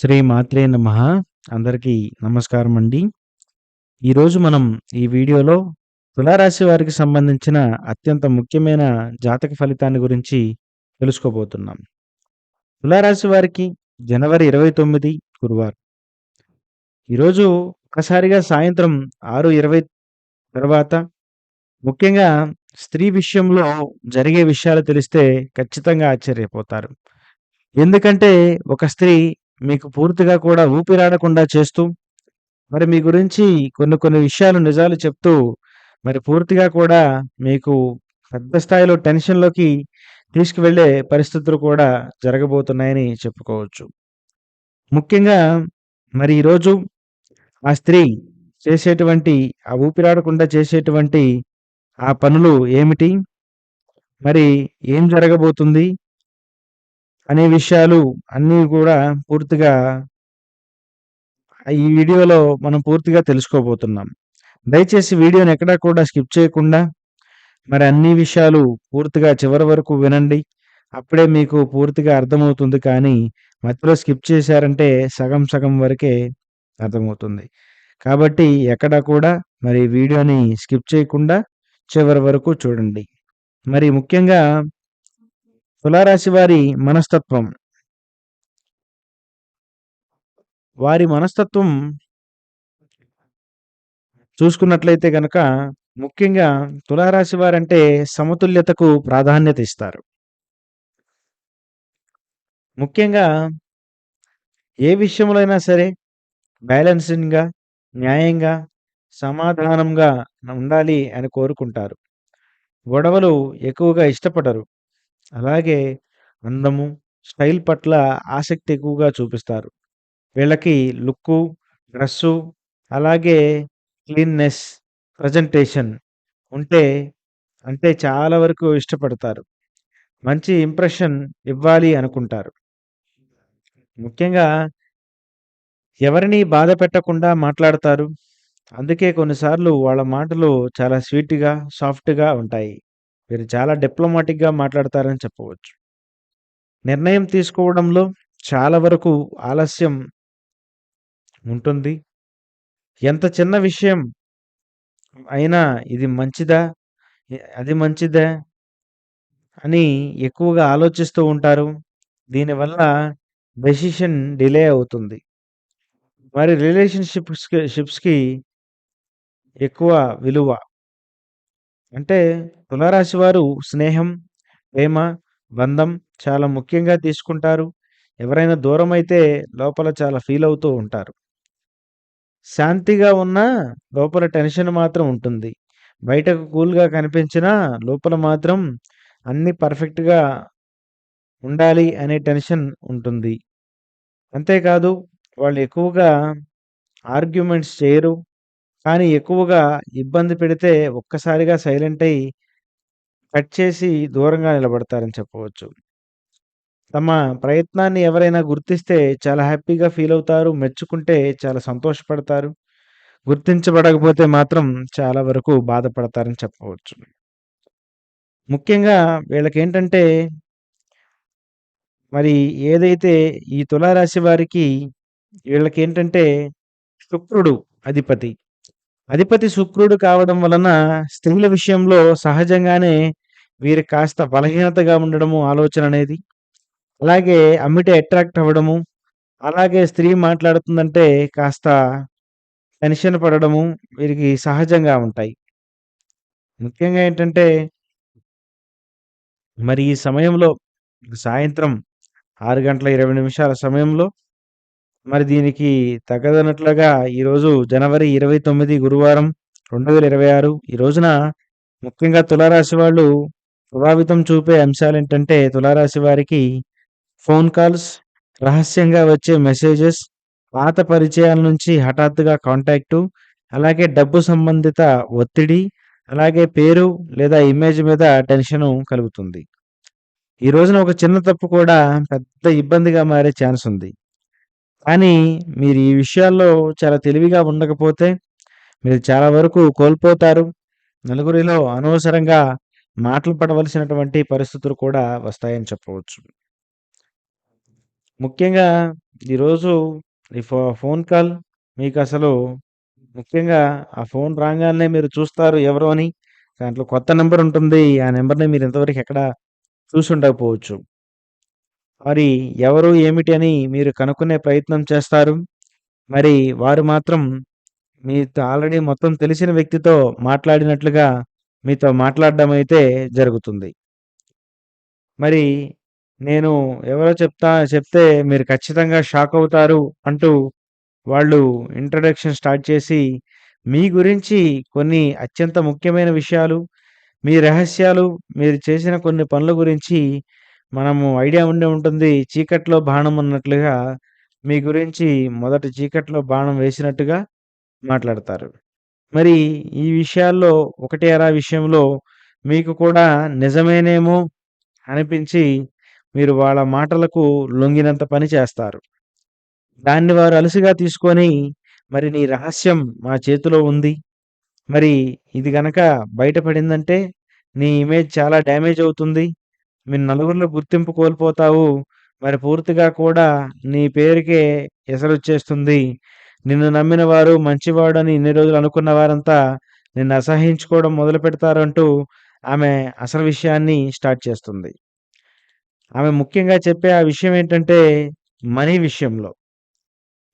శ్రీ మాత్రే నమ అందరికీ నమస్కారం అండి. ఈరోజు మనం ఈ వీడియోలో తులారాశి వారికి సంబంధించిన అత్యంత ముఖ్యమైన జాతక ఫలితాన్ని గురించి తెలుసుకోబోతున్నాం. తులారాశి వారికి జనవరి 29 గురువారం. ఈరోజు ఒక్కసారిగా సాయంత్రం 6:20 తర్వాత ముఖ్యంగా స్త్రీ విషయంలో జరిగే విషయాలు తెలిస్తే ఖచ్చితంగా ఆశ్చర్యపోతారు. ఎందుకంటే ఒక స్త్రీ మీకు పూర్తిగా కూడా ఊపిరాడకుండా చేస్తూ, మరి మీ గురించి కొన్ని కొన్ని విషయాలు నిజాలు చెప్తూ, మరి పూర్తిగా కూడా మీకు పెద్ద స్థాయిలో టెన్షన్‌లోకి తీసుకువెళ్ళే పరిస్థితులు కూడా జరగబోతున్నాయని చెప్పుకోవచ్చు. ముఖ్యంగా మరి ఈరోజు ఆ స్త్రీ చేసేటువంటి ఆ ఊపిరాడకుండా చేసేటువంటి ఆ పనులు ఏమిటి? మరి ఏం జరగబోతుంది? అనే విషయాలు అన్నీ కూడా పూర్తిగా ఈ వీడియోలో మనం పూర్తిగా తెలుసుకోబోతున్నాం. దయచేసి వీడియోని ఎక్కడా కూడా స్కిప్ చేయకుండా మరి అన్ని విషయాలు పూర్తిగా చివరి వరకు వినండి. అప్పుడే మీకు పూర్తిగా అర్థమవుతుంది కానీ మధ్యలో స్కిప్ చేశారంటే సగం సగం వరకే అర్థమవుతుంది. కాబట్టి ఎక్కడా కూడా మరి వీడియోని స్కిప్ చేయకుండా చివరి వరకు చూడండి. మరి ముఖ్యంగా తులారాశి వారి మనస్తత్వం. వారి మనస్తత్వం చూసుకున్నట్లయితే గనక ముఖ్యంగా తులారాశి వారంటే సమతుల్యతకు ప్రాధాన్యత ఇస్తారు. ముఖ్యంగా ఏ విషయంలో అయినా సరే బ్యాలెన్సింగ్‌గా, న్యాయంగా, సమాధానంగా ఉండాలి అని కోరుకుంటారు. గొడవలు ఎక్కువగా ఇష్టపడరు. అలాగే అందము, స్టైల్ పట్ల ఆసక్తి ఎక్కువగా చూపిస్తారు. వీళ్ళకి లుక్కు, డ్రెస్సు అలాగే క్లీన్‌నెస్, ప్రెజెంటేషన్ ఉంటే అంటే చాలా వరకు ఇష్టపడతారు. మంచి ఇంప్రెషన్ ఇవ్వాలి అనుకుంటారు. ముఖ్యంగా ఎవరిని బాధ పెట్టకుండా మాట్లాడతారు. అందుకే కొన్నిసార్లు వాళ్ళ మాటలు చాలా స్వీట్‌గా, సాఫ్ట్‌గా ఉంటాయి. వీరు చాలా డిప్లొమాటిక్‌గా మాట్లాడతారని చెప్పవచ్చు. నిర్ణయం తీసుకోవడంలో చాలా వరకు ఆలస్యం ఉంటుంది. ఎంత చిన్న విషయం అయినా ఇది మంచిదా? అది మంచిదా? అని ఎక్కువగా ఆలోచిస్తూ ఉంటారు. దీనివల్ల డెసిషన్ డిలే అవుతుంది. మరి రిలేషన్‌షిప్స్‌కి షిప్స్‌కి ఎక్కువ విలువ. అంటే తులారాశి వారు స్నేహం, ప్రేమ, బంధం చాలా ముఖ్యంగా తీసుకుంటారు. ఎవరైనా దూరం అయితే లోపల చాలా ఫీల్ అవుతూ ఉంటారు. శాంతిగా ఉన్నా లోపల టెన్షన్ మాత్రం ఉంటుంది. బయటకు కూల్‌గా కనిపించినా లోపల మాత్రం అన్నీ పర్ఫెక్ట్‌గా ఉండాలి అనే టెన్షన్ ఉంటుంది. అంతేకాదు వాళ్ళు ఎక్కువగా ఆర్గ్యుమెంట్స్ చేయరు. కానీ ఎక్కువగా ఇబ్బంది పెడితే ఒక్కసారిగా సైలెంట్ అయ్యి కట్ చేసి దూరంగా నిలబడతారని చెప్పవచ్చు. తమ ప్రయత్నాన్ని ఎవరైనా గుర్తిస్తే చాలా హ్యాపీగా ఫీల్ అవుతారు. మెచ్చుకుంటే చాలా సంతోషపడతారు. గుర్తించబడకపోతే మాత్రం చాలా వరకు బాధపడతారని చెప్పవచ్చు. ముఖ్యంగా వీళ్ళకేంటంటే మరి ఏదైతే ఈ తులారాశి వారికి వీళ్ళకేంటంటే శుక్రుడు అధిపతి. అధిపతి శుక్రుడు కావడం వలన స్త్రీల విషయంలో సహజంగానే వీరు కాస్త బలహీనతగా ఉండడము ఆలోచన అనేది. అలాగే అమ్మిటే అట్రాక్ట్ అవ్వడము. అలాగే స్త్రీ మాట్లాడుతుందంటే కాస్త టెన్షన్ పడడము వీరికి సహజంగా ఉంటాయి. ముఖ్యంగా ఏంటంటే మరి ఈ సమయంలో సాయంత్రం ఆరు గంటల 20 నిమిషాల సమయంలో మరి దీనికి తగదన్నట్లుగా ఈరోజు జనవరి 29 గురువారం 2026 ఈ రోజున ముఖ్యంగా తులారాశి వాళ్ళు ప్రభావితం చూపే అంశాలు ఏంటంటే తులారాశి వారికి ఫోన్ కాల్స్, రహస్యంగా వచ్చే మెసేజెస్, పాత పరిచయాల నుంచి హఠాత్తుగా కాంటాక్టు, అలాగే డబ్బు సంబంధిత ఒత్తిడి, అలాగే పేరు లేదా ఇమేజ్ మీద టెన్షను కలుగుతుంది. ఈ రోజున ఒక చిన్న తప్పు కూడా పెద్ద ఇబ్బందిగా మారే ఛాన్స్ ఉంది. కానీ మీరు ఈ విషయాల్లో చాలా తెలివిగా ఉండకపోతే మీరు చాలా వరకు కోల్పోతారు. నలుగురిలో అనవసరంగా మాటలు పడవలసినటువంటి పరిస్థితులు కూడా వస్తాయని చెప్పవచ్చు. ముఖ్యంగా ఈరోజు ఈ ఫో ఫోన్ కాల్ మీకు అసలు ముఖ్యంగా ఆ ఫోన్ రాగానే మీరు చూస్తారు ఎవరు అని. దాంట్లో కొత్త నెంబర్ ఉంటుంది. ఆ నెంబర్ని మీరు ఇంతవరకు ఎక్కడ చూసి ఉండకపోవచ్చు మరి ఎవరు, ఏమిటి అని మీరు కనుక్కునే ప్రయత్నం చేస్తారు. మరి వారు మాత్రం మీతో ఆల్రెడీ మొత్తం తెలిసిన వ్యక్తితో మాట్లాడినట్లుగా మీతో మాట్లాడడం అయితే జరుగుతుంది. మరి నేను ఎవరో చెప్తా చెప్తే మీరు ఖచ్చితంగా షాక్ అవుతారు అంటూ వాళ్ళు ఇంట్రడక్షన్ స్టార్ట్ చేసి మీ గురించి కొన్ని అత్యంత ముఖ్యమైన విషయాలు, మీ రహస్యాలు, మీరు చేసిన కొన్ని పనుల గురించి మనము ఐడియా ఉండే ఉంటుంది. చీకట్లో బాణం అన్నట్లుగా మీ గురించి మొదట చీకట్లో బాణం వేసినట్టుగా మాట్లాడతారు. మరి ఈ విషయాల్లో ఒకటి అరా విషయంలో మీకు కూడా నిజమేనేమో అనిపించి మీరు వాళ్ళ మాటలకు లొంగినంత పని చేస్తారు. దాన్ని వారు అలసిగా తీసుకొని మరి నీ రహస్యం మా చేతిలో ఉంది. మరి ఇది గనక బయటపడిందంటే నీ ఇమేజ్ చాలా డ్యామేజ్ అవుతుంది. మీరు నలుగురిలో గుర్తింపు కోల్పోతావు. మరి పూర్తిగా కూడా నీ పేరుకే ఎసరొచ్చేస్తుంది. నిన్ను నమ్మిన వారు మంచివాడని ఇన్ని రోజులు అనుకున్న వారంతా నిన్ను అసహ్యించుకోవడం మొదలు పెడతారంటూ ఆమె అసలు విషయాన్ని స్టార్ట్ చేస్తుంది. ఆమె ముఖ్యంగా చెప్పే ఆ విషయం ఏంటంటే మనీ విషయంలో.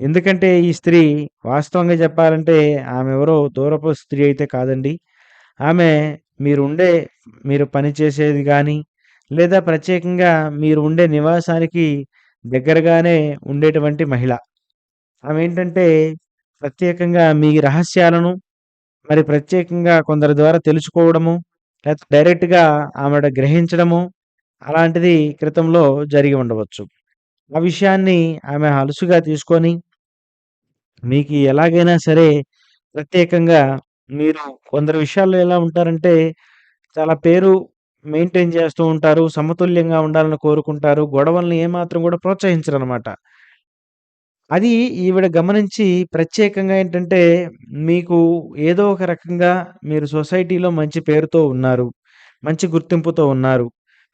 ఎందుకంటే ఈ స్త్రీ వాస్తవంగా చెప్పాలంటే ఆమె ఎవరో దూరపు స్త్రీ అయితే కాదండి. ఆమె మీరుండే మీరు పని చేసేది లేదా ప్రత్యేకంగా మీరు ఉండే నివాసానికి దగ్గరగానే ఉండేటువంటి మహిళ. ఆమేంటంటే ప్రత్యేకంగా మీ రహస్యాలను మరి ప్రత్యేకంగా కొందరి ద్వారా తెలుసుకోవడము, లేకపోతే డైరెక్ట్‌గా ఆమెడ గ్రహించడము అలాంటిది క్రితంలో జరిగి ఉండవచ్చు. ఆ విషయాన్ని ఆమె అలుసుగా తీసుకొని మీకు ఎలాగైనా సరే ప్రత్యేకంగా మీరు కొందరు విషయాల్లో ఎలా ఉంటారంటే చాలా పేరు మెయింటైన్ చేస్తూ ఉంటారు. సమతుల్యంగా ఉండాలని కోరుకుంటారు. గొడవలను ఏమాత్రం కూడా ప్రోత్సహించరనమాట. అది ఈవిడ గమనించి ప్రత్యేకంగా ఏంటంటే మీకు ఏదో ఒక రకంగా మీరు సొసైటీలో మంచి పేరుతో ఉన్నారు. మంచి గుర్తింపుతో ఉన్నారు.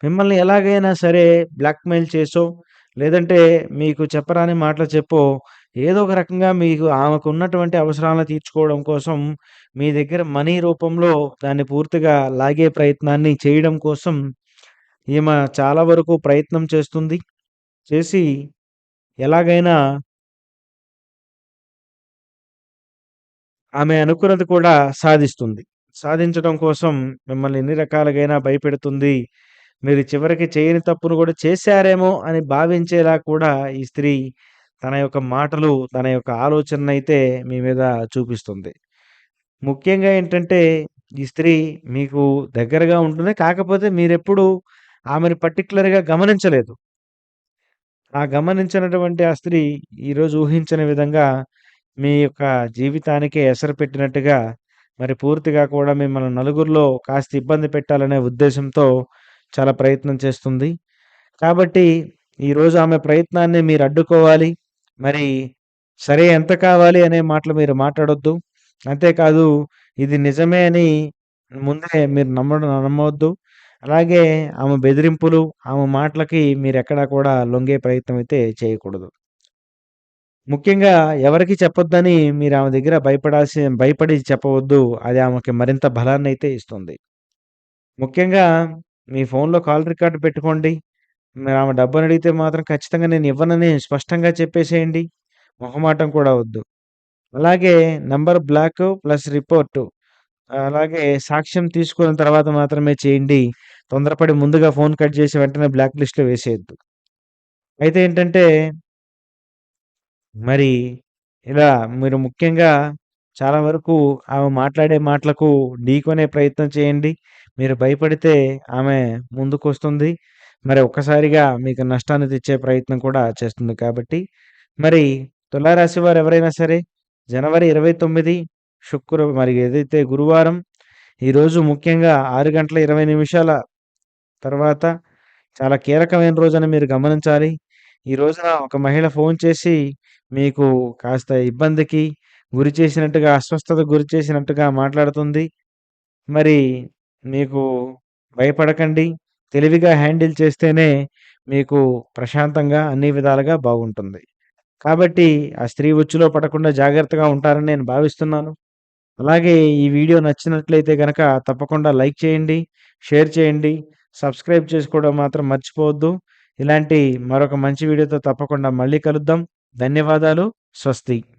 మిమ్మల్ని ఎలాగైనా సరే బ్లాక్‌మెయిల్ చేసో, లేదంటే మీకు చెప్పరాని మాటలు చెప్పో, ఏదో ఒక రకంగా మీకు ఆమెకున్నటువంటి అవసరాలను తీర్చుకోవడం కోసం మీ దగ్గర మనీ రూపంలో దాన్ని పూర్తిగా లాగే ప్రయత్నాన్ని చేయడం కోసం ఈమె చాలా వరకు ప్రయత్నం చేస్తుంది. చేసి ఎలాగైనా ఆమె అనుకున్నది కూడా సాధిస్తుంది. సాధించడం కోసం మిమ్మల్ని ఎన్ని రకాలుగైనా భయపెడుతుంది. మీరు చివరికి చేయని తప్పును కూడా చేశారేమో అని భావించేలా కూడా ఈ స్త్రీ తన యొక్క మాటలు, తన యొక్క ఆలోచన అయితే మీ మీద చూపిస్తుంది. ముఖ్యంగా ఏంటంటే ఈ స్త్రీ మీకు దగ్గరగా ఉంటుంది. కాకపోతే మీరెప్పుడు ఆమెను పర్టికులర్గా గమనించలేదు. ఆ గమనించినటువంటి ఆ స్త్రీ ఈరోజు ఊహించని విధంగా మీ యొక్క జీవితానికే ఎసరు పెట్టినట్టుగా మరి పూర్తిగా కూడా మిమ్మల్ని నలుగురిలో కాస్త ఇబ్బంది పెట్టాలనే ఉద్దేశంతో చాలా ప్రయత్నం చేస్తుంది. కాబట్టి ఈరోజు ఆమె ప్రయత్నాన్ని మీరు అడ్డుకోవాలి. మరి సరే ఎంత కావాలి అనే మాటలు మీరు మాట్లాడొద్దు. అంతేకాదు ఇది నిజమే అని ముందే మీరు నమ్మడం నమ్మవద్దు. అలాగే ఆమె బెదిరింపులు, ఆమె మాటలకి మీరెక్కడా కూడా లొంగే ప్రయత్నం అయితే చేయకూడదు. ముఖ్యంగా ఎవరికి చెప్పొద్దని మీరు ఆమె దగ్గర భయపడాల్సి భయపడి చెప్పవద్దు. అది ఆమెకి మరింత బలాన్ని అయితే ఇస్తుంది. ముఖ్యంగా మీ ఫోన్‌లో కాల్ రికార్డ్ పెట్టుకోండి. మరి ఆమె డబ్బుని అడిగితే మాత్రం ఖచ్చితంగా నేను ఇవ్వనని స్పష్టంగా చెప్పేసేయండి. మొహమాటం కూడా వద్దు. అలాగే నంబర్ బ్లాక్ ప్లస్ రిపోర్టు అలాగే సాక్ష్యం తీసుకున్న తర్వాత మాత్రమే చేయండి. తొందరపడి ముందుగా ఫోన్ కట్ చేసి వెంటనే బ్లాక్ లిస్ట్‌లో వేసేయొద్దు. అయితే ఏంటంటే మరి ఇలా మీరు ముఖ్యంగా చాలా వరకు ఆమె మాట్లాడే మాటలకు ఢీకొనే ప్రయత్నం చేయండి. మీరు భయపడితే ఆమె ముందుకొస్తుంది. మరి ఒక్కసారిగా మీకు నష్టాన్ని తెచ్చే ప్రయత్నం కూడా చేస్తుంది కాబట్టి మరి తులారాశి వారు ఎవరైనా సరే జనవరి 29 శుక్ర మరి ఏదైతే గురువారం ఈరోజు ముఖ్యంగా ఆరు గంటల 20 నిమిషాల తర్వాత చాలా కీలకమైన రోజని మీరు గమనించాలి. ఈ రోజున ఒక మహిళ ఫోన్ చేసి మీకు కాస్త ఇబ్బందికి గురి చేసినట్టుగా, అస్వస్థత గురి చేసినట్టుగా మాట్లాడుతుంది. మరి మీకు భయపడకండి. తెలివిగా హ్యాండిల్ చేస్తేనే మీకు ప్రశాంతంగా అన్ని విధాలుగా బాగుంటుంది. కాబట్టి ఆ స్త్రీ ఉచ్చులో పడకుండా జాగ్రత్తగా ఉంటారని నేను భావిస్తున్నాను. అలాగే ఈ వీడియో నచ్చినట్లయితే కనుక తప్పకుండా లైక్ చేయండి, షేర్ చేయండి, సబ్స్క్రైబ్ చేసుకోవడం మాత్రం మర్చిపోవద్దు. ఇలాంటి మరొక మంచి వీడియోతో తప్పకుండా మళ్ళీ కలుద్దాం. ధన్యవాదాలు. స్వస్తి.